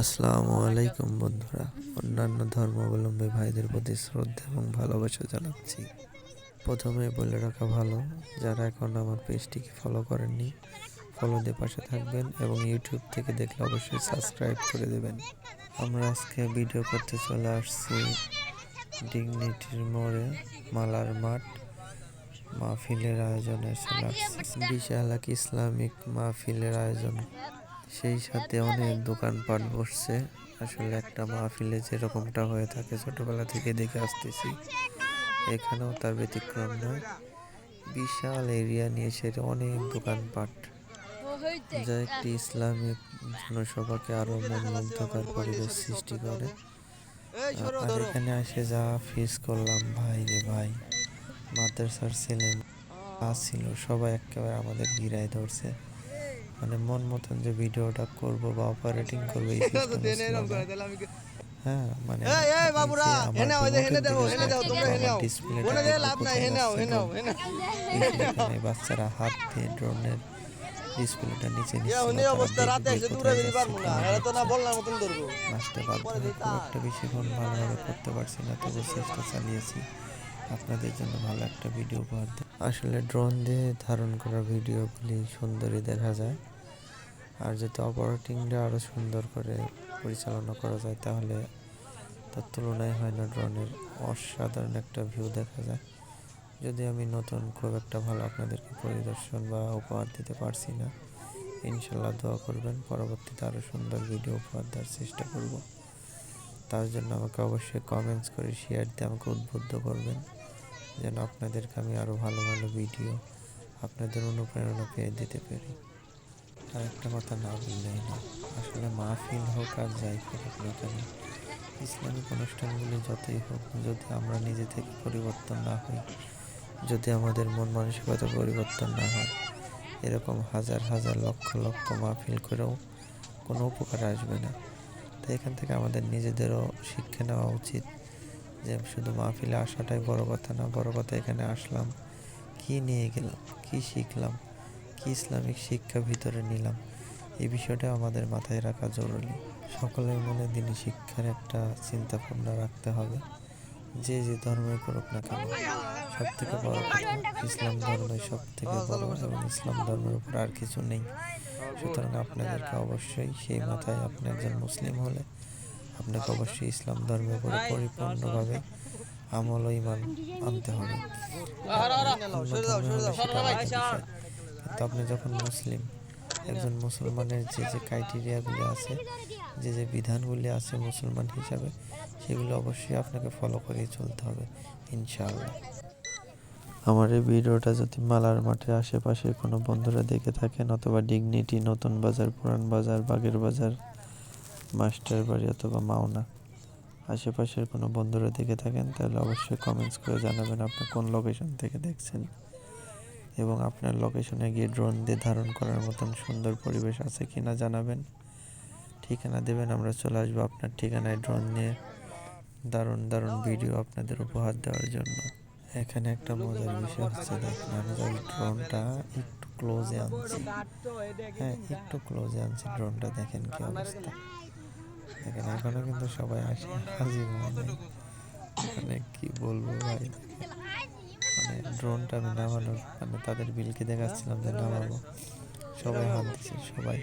আসসালামু আলাইকুম বন্ধুরা অন্যান্য ধর্মাবলম্বী ভাইদের প্রতি শ্রদ্ধা এবং ভালোবাসা জানাচ্ছি। প্রথমে বলে রাখা ভালো যারা এখন আমার পেজটিকে ফলো করেননি ফলো দিয়ে পাশে থাকবেন এবং ইউটিউব থেকে দেখলে অবশ্যই সাবস্ক্রাইব করে দেবেন। আমরা আজকে ভিডিও করতে চলে আসছি ডিগনিটির মোড়ে মালার মাঠ মাহফিলের আয়োজনে। চলে আসছি বিশাল এক ইসলামিক মাহফিলের আয়োজন। সেই সাথে অনেক দোকানপাট বসছে। আসলে একটা মাহফিলে যেরকমটা হয়ে থাকে ছোটবেলা থেকে দেখে আসতেছি। এখানেও তার ব্যতিক্রম নয়। বিশাল এরিয়া নিয়ে সেটা অনেক দোকানপাট। যা একটি ইসলামিক জনসভাকে আরও মনোমুগ্ধকর পরিবেশ সৃষ্টি করে। আর এখানে এসে যা ফেস করলাম ভাই রে ভাই। মাদ্রাসার ছেলে ছিল সবাই একেবারে আমাদের গিরায় ধরছে। মানে মন মতন যে ভিডিওটা করব বা অপারেটিং করব এই। হ্যাঁ মানে এই, এই, বাবুরা, নিচে আমার হেনে আও, হেনে দেখো, তোমরা হেনে বলে দিয়ে লাভ নাই, হেনে যাচ্ছে হেনে drone। হেনে। এই বাচ্চারা হাত দিয়ে ড্রোনের ডিসপ্লেটা নিচে নিচ্ছে উনি অবস্থা রাতে এসে দূরে পারব না এরা তো না মতন ধরবো একটা বেশিক্ষণ ভালোভাবে করতে পারছি না তবু চেষ্টা চালিয়েছি আপনাদের জন্য ভালো একটা ভিডিও উপহার। আসলে ড্রোন দিয়ে ধারণ করা ভিডিওগুলি সুন্দরই দেখা যায় আর যদি অপারেটিংটা আরও সুন্দর করে পরিচালনা করা যায়, তাহলে তার তুলনায় হয় না ড্রোনের অসাধারণ একটা ভিউ দেখা যায়। যদি আমি নতুন খুব একটা ভালো আপনাদেরকে পরিদর্শন বা উপহার দিতে পারছি না ইনশাল্লাহ দোয়া করবেন। পরবর্তীতে আরও সুন্দর ভিডিও উপহার দেওয়ার চেষ্টা করব। তার জন্য আমাকে অবশ্যই কমেন্টস করে শেয়ার দিয়ে আমাকে উদ্বুদ্ধ করবেন। যেন আপনাদেরকে আমি আরও ভালো ভালো ভিডিও আপনাদের অনুপ্রেরণা পেয়ে দিতে পারি। আর একটা কথা না বললেই না। আসলে মাহফিল হোক আর যাই হোক না কেন, ইসলামিক অনুষ্ঠানগুলি যতই হোক, যদি আমরা নিজে থেকে পরিবর্তন না হই, যদি আমাদের মন মানসিকতা পরিবর্তন না হয়, এরকম হাজার হাজার লক্ষ লক্ষ মাহফিল করেও কোনো উপকার আসবে না। তাই এখান থেকে আমাদের নিজেদেরও শিক্ষা নেওয়া উচিত যে শুধু মাহফিলে আসাটাই বড় কথা না, বড় কথা এখানে আসলাম, কি নিয়ে গেলাম, কি শিখলাম কি ইসলামিক শিক্ষা ভিতরে নিলাম এই বিষয়টা আমাদের মাথায় রাখা জরুরি সকলের মনে দিনই শিক্ষার একটা চিন্তা ভাবনা রাখতে হবে যে যে ধর্মই করুক না কেন সব থেকে বড় কথা ইসলাম ধর্মই সব থেকে বড় এবং ইসলাম ধর্মের উপর আর কিছু নেই সুতরাং আপনাদেরকে অবশ্যই সেই মাথায় আপনি একজন মুসলিম হলে আপনাকে অবশ্যই ইসলাম ধর্মের উপরে পরিপূর্ণভাবে আমল ইমান আনতে হবে কিন্তু আপনি যখন মুসলিম, একজন মুসলমানের যে যে ক্রাইটেরিয়াগুলি আছে, যে যে বিধানগুলি আছে মুসলমান হিসাবে, সেগুলো অবশ্যই আপনাকে ফলো করেই চলতে হবে, ইনশাআল্লাহ। আমার এই ভিডিওটা যদি মালার মাঠের আশেপাশে কোনো বন্ধুরা দেখে থাকেন, অথবা ডিগনিটি নতুন বাজার, পুরান বাজার, বাগের বাজার, মাস্টার বাড়ি অথবা মাওনা, আশেপাশের কোনো বন্ধুরা দেখে থাকেন, তাহলে অবশ্যই কমেন্টস করে জানাবেন আপনি কোন লোকেশন থেকে দেখছেন। এবং আপনার লোকেশনে গিয়ে ড্রোন দিয়ে ধারণ করার মতন সুন্দর পরিবেশ আছে কি না জানাবেন। ঠিকানা দেবেন, আমরা চলে আসব আপনার ঠিকানায় ড্রোন নিয়ে দারুণ দারুণ ভিডিও আপনাদের উপহার দেওয়ার জন্য। এখানে একটা মজার বিষয় হচ্ছে দেখেন, আমি যখন ড্রোনটা একটু ক্লোজে আনছি। হ্যাঁ একটু ক্লোজে আনছি ড্রোনটা দেখেন কি অবস্থা। দেখেন এখনও কিন্তু সবাই আসে হাজির মানে কি বলব ভাই? ড্রোনটা আমি নামানোর মানে তাদের বিলকে দেখাচ্ছিলাম যে নামাবো। সবাই হানতেছে সবাই।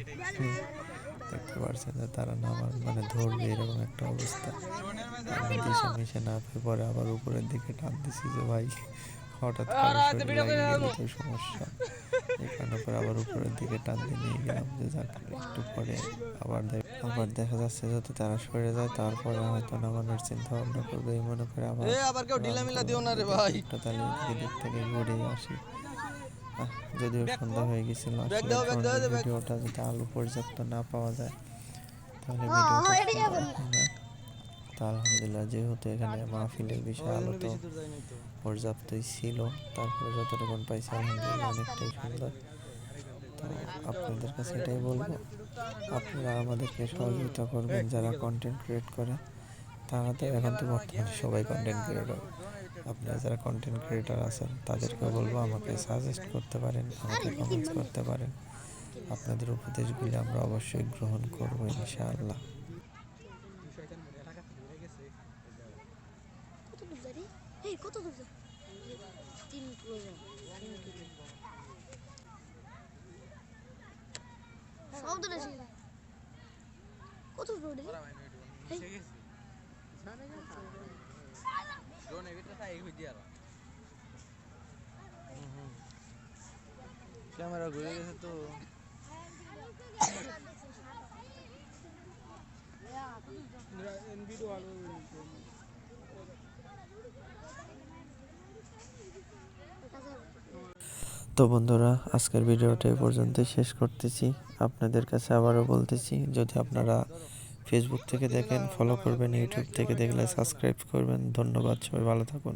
দেখতে পারছেন যে তারা নামার মানে ধরবে এরকম একটা অবস্থা। আমি দিশে মিশে না পেয়ে পরে আবার উপরের দিকে টান দিছি যে ভাই হঠাৎ সমস্যা। কারণে পরে আবার উপরের দিকে টান দিয়ে নিয়ে গেলাম। যে যাক একটু পরে আবার দেখ আবার দেখা যাচ্ছে যদি তারা সরে যায় তারপরে হয়তো নামানোর চিন্তা ভাবনা করবে। এই মনে করে আবার এ আবার কেউ ঢিলা মিলা দিও না রে ভাই। একটা তাহলে এদিকে দিক থেকে ঘুরে আসি। যদিও সন্ধ্যা হয়ে গেছিল। ভিডিওটা যদি আলো পর্যাপ্ত না পাওয়া যায় তাহলে ভিডিওটা তা আলহামদুলিল্লাহ যেহেতু এখানে মাহফিলের বিষয় আলো তো। পর্যাপ্তই ছিল তারপরে যতটুকু পাইছি আলহামদুলিল্লাহ অনেকটাই সুন্দর। তো আপনাদের কাছে এটাই বলব আপনারা আমাদেরকে সহযোগিতা করবেন যারা কন্টেন্ট ক্রিয়েট করে তারা তো এখন তো বর্তমানে সবাই কন্টেন্ট ক্রিয়েটর আপনারা যারা কন্টেন্ট ক্রিয়েটর আছেন তাদেরকে বলব আমাকে সাজেস্ট করতে পারেন আমাকে কমেন্টস করতে পারেন। আপনাদের উপদেশগুলি আমরা অবশ্যই গ্রহণ করব ইনশাআল্লাহ। কত যা? তিন যা, তিন। সাবধানে ছিল। কত ক্যামেরা ঘুরে গেছে তো। তো বন্ধুরা, আজকের ভিডিওটা এই পর্যন্ত শেষ করতেছি। আপনাদের কাছে আবারও বলতেছি, যদি আপনারা ফেসবুক থেকে দেখেন ফলো করবেন ইউটিউব থেকে দেখলে সাবস্ক্রাইব করবেন। ধন্যবাদ, সবাই ভালো থাকুন।